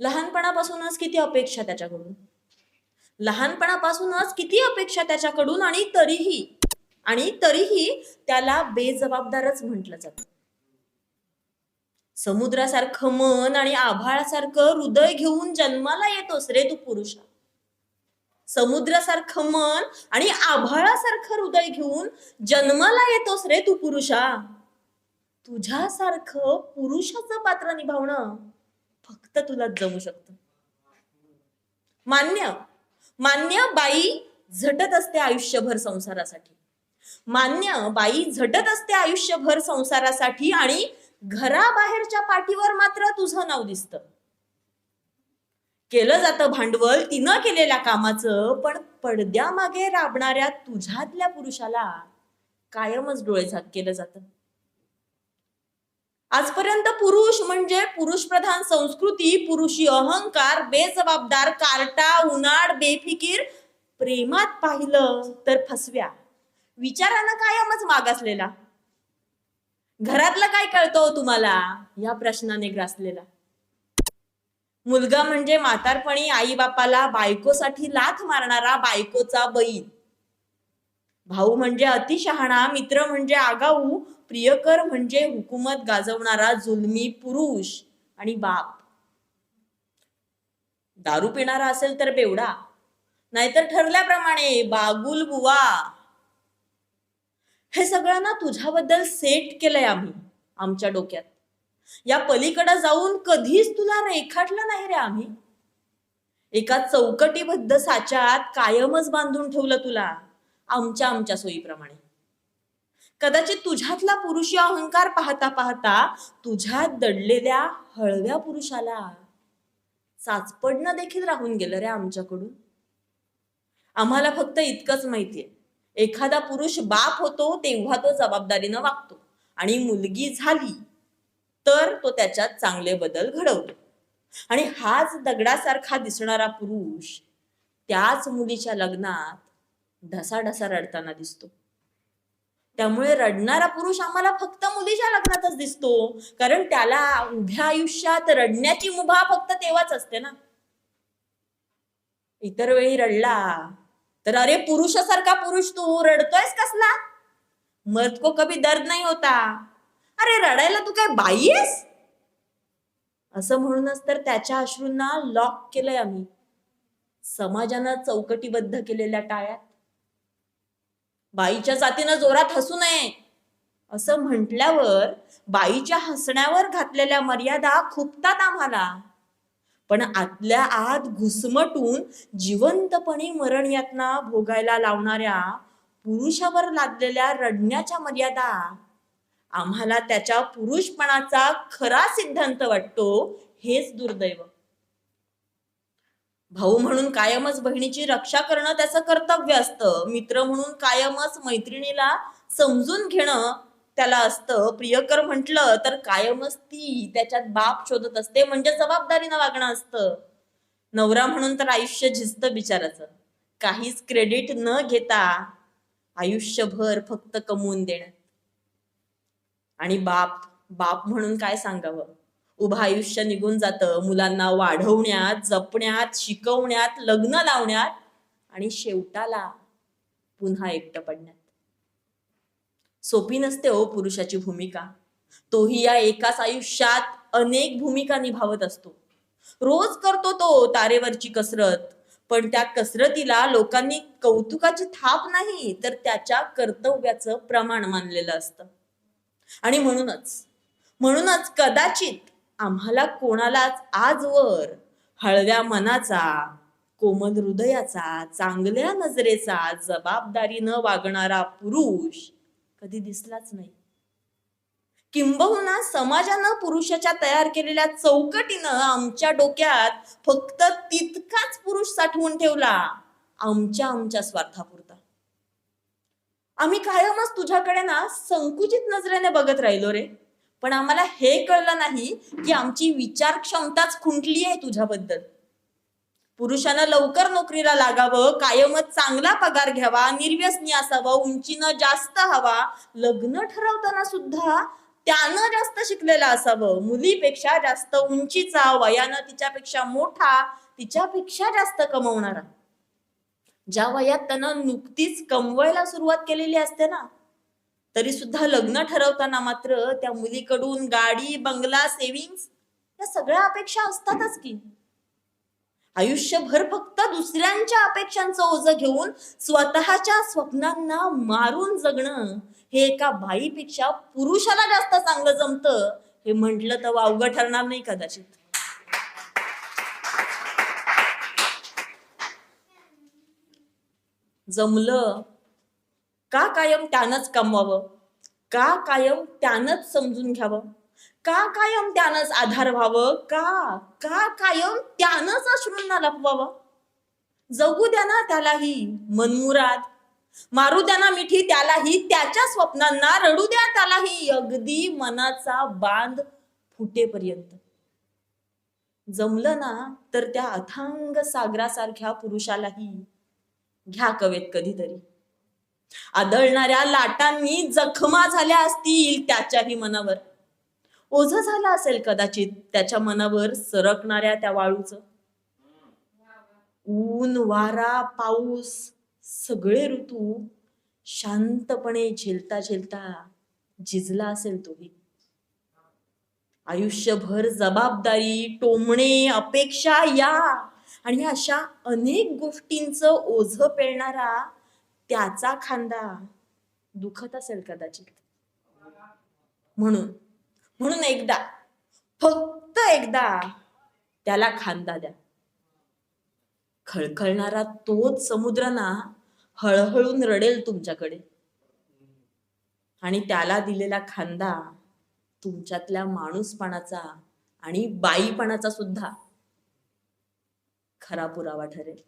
लहानपणापासूनच किती अपेक्षा त्याच्याकडून? लहानपणापासूनच किती अपेक्षा त्याच्याकडून आणि तरीही आणि तरीही त्याला बेजबाबदारच म्हटलं जात. समुद्रासारखं मन आणि आभाळासारखं हृदय घेऊन जन्माला येतोस रे तू पुरुषा. समुद्रासारखं मन आणि आभाळासारखं हृदय घेऊन जन्माला येतोस रे तू पुरुषा. तुझ्यासारखं पुरुषाचं पात्र निभावणं. फक्त तुला जमू शकत. मान्य मान्य बाई झटत असते आयुष्यभर संसारासाठी. मान्य बाई झटत असते आयुष्यभर संसारासाठी आणि घराबाहेरच्या पाठीवर मात्र तुझं नाव दिसत. केलं जातं भांडवल तिनं केलेल्या कामाचं पण पडद्यामागे राबणाऱ्या तुझ्यातल्या पुरुषाला कायमच डोळे झाक केलं जातं. आजपर्यंत पुरुष म्हणजे पुरुष प्रधान संस्कृती पुरुषी अहंकार बेजबाबदार कार्टा उन्हाळ बेफिकीर. प्रेमात पाहिलं तर फसव्या. विचारानं कायमच मागासलेला घरातलं काय कळतो हो तुम्हाला? या प्रश्नाने ग्रासलेला. मुलगा म्हणजे म्हातारपणी आई बापाला बायकोसाठी लाथ मारणारा बायकोचा बैल. भाऊ म्हणजे अतिशहाणा मित्र म्हणजे आगाऊ प्रियकर म्हणजे हुकूमत गाजवणारा जुलमी पुरुष आणि बाप. दारू पिणारा असेल तर बेवडा नाहीतर ठरल्याप्रमाणे बागुल बुवा. हे सगळं ना तुझ्याबद्दल सेट केलंय आम्ही आमच्या डोक्यात. या पलीकडे जाऊन कधीच तुला रेखाटलं नाही रे आम्ही. एका चौकटीबद्ध साच्यात कायमच बांधून ठेवलं तुला आमच्या आमच्या सोयीप्रमाणे. कदाचित तुझ्यातला पुरुषी अहंकार पाहता पाहता तुझ्यात दडलेल्या हळव्या पुरुषाला चाचपडणं देखील राहून गेलं रे आमच्याकडून. आम्हाला फक्त इतकंच माहितीये. एखादा पुरुष बाप होतो तेव्हा तो जबाबदारीनं वागतो. आणि मुलगी झाली तर तो त्याच्यात चांगले बदल घडवतो. आणि हाच दगडासारखा दिसणारा पुरुष त्याच मुलीच्या लग्नात ढसाढसा रडताना दिसतो. त्यामुळे रडणारा पुरुष आम्हाला फक्त मुलीच्या लग्नातच दिसतो. कारण त्याला उभ्या आयुष्यात रडण्याची मुभा फक्त तेव्हाच असते ना. इतर वेळी रडला तर अरे पुरुषासारखा पुरुष तू रडतोयस कसला? मर्द को कभी दर्द नाही होता. अरे रडायला तू काय बाई आहेस? असं म्हणूनच तर त्याच्या अश्रूंना लॉक केलंय आम्ही. समाजानं चौकटीबद्ध केलेल्या टाळ्यात. बाईच्या जातीनं जोरात हसू नये. असं म्हटल्यावर बाईच्या हसण्यावर घातलेल्या मर्यादा खुपतात आम्हाला. पण आतल्या आत घुसमटून जिवंतपणे मरण यातना भोगायला लावणाऱ्या पुरुषावर लादलेल्या रडण्याच्या मर्यादा. आम्हाला त्याच्या पुरुषपणाचा खरा सिद्धांत वाटतो हेच दुर्दैव. भाऊ म्हणून कायमच बहिणीची रक्षा करणं त्याचं कर्तव्य असतं. मित्र म्हणून कायमच मैत्रिणीला समजून घेणं त्याला असतं. प्रियकर म्हटलं तर कायमच ती त्याच्यात बाप शोधत असते. म्हणजे जबाबदारीनं वागणं असतं. नवरा म्हणून तर आयुष्य झिजतं बिचाराचं. काहीच क्रेडिट न घेता आयुष्यभर फक्त कमवून देणं. आणि बाप बाप म्हणून काय सांगावं? उभं आयुष्य निघून जातं. मुलांना वाढवण्यात जपण्यात शिकवण्यात लग्न लावण्यात आणि शेवटाला पुन्हा एकटं पडण्यात. सोपी नसते हो पुरुषाची भूमिका. तोही या एकाच आयुष्यात अनेक भूमिका निभावत असतो. रोज करतो तो तारेवरची कसरत पण त्या कसरतीला लोकांनी कौतुकाची थाप नाही तर त्याच्या कर्तव्याचं प्रमाण मानलेलं असतं. आणि म्हणूनच म्हणूनच कदाचित आम्हाला कोणालाच आजवर हळव्या मनाचा कोमल हृदयाचा चांगल्या नजरेचा जबाबदारी न वागणारा पुरुष कधी दिसलाच नाही. किंबहुना समाजानं पुरुषाच्या तयार केलेल्या चौकटीनं आमच्या डोक्यात फक्त तितकाच पुरुष साठवून ठेवला आमच्या आमच्या स्वार्थापुरता. आम्ही कायमच तुझ्याकडे ना संकुचित नजरेने बघत राहिलो रे. पण आम्हाला हे कळलं नाही की आमची विचार क्षमताच खुंटली आहे तुझ्याबद्दल. पुरुषांना लवकर नोकरीला लागावं कायमच चांगला पगार घ्यावा निर्व्यसनी असावं उंचीनं जास्त हवा लग्न ठरवताना सुद्धा त्यानं जास्त शिकलेलं असावं. मुलीपेक्षा जास्त उंचीचा वयानं तिच्यापेक्षा मोठा तिच्यापेक्षा जास्त कमवणारा. ज्या वयात त्यानं नुकतीच कमवायला सुरुवात केलेली असते ना तरी सुद्धा लग्न ठरवताना मात्र त्या मुलीकडून गाडी बंगला सेव्हिंग या सगळ्या अपेक्षा असतातच की. आयुष्यभर फक्त दुसऱ्यांच्या अपेक्षांचं ओझं घेऊन स्वतःच्या स्वप्नांना मारून जगणं हे एका बाईपेक्षा पुरुषाला जास्त चांगलं जमतं हे म्हटलं तर वावगं ठरणार नाही कदाचित. जमलं का कायम त्यानंच कमवावं? का कायम त्यानंच समजून घ्यावं? का कायम त्यानंच आधार व्हावं? का? का कायम त्यानंच अश्रूंना लपवावं जगू द्या ना त्यालाही मनमुराद. मारू द्या ना मिठी त्यालाही त्याच्या स्वप्नांना रडू द्या त्यालाही अगदी मनाचा बांध फुटेपर्यंत. जमलं ना तर त्या अथांग सागरासारख्या पुरुषालाही घ्या कवेत कधीतरी. आदळणाऱ्या लाटांनी जखमा झाल्या असतील त्याच्याही मनावर. ओझ झालं असेल कदाचित त्याच्या मनावर सरकणाऱ्या त्या वाळूचं. ऊन वारा पाऊस सगळे ऋतू शांतपणे झेलता झेलता झिजला असेल तोही. आयुष्यभर जबाबदारी टोमणे अपेक्षा या. आणि अशा अनेक गोष्टींचं ओझ पेलणारा त्याचा खांदा दुखत असेल कदाचित. म्हणून म्हणून एकदा फक्त एकदा त्याला खांदा द्या. खळखळणारा तोच समुद्र ना हळहळून रडेल तुमच्याकडे. आणि त्याला दिलेला खांदा तुमच्यातल्या माणूसपणाचा आणि बाईपणाचा सुद्धा खरा पुरावा ठरेल.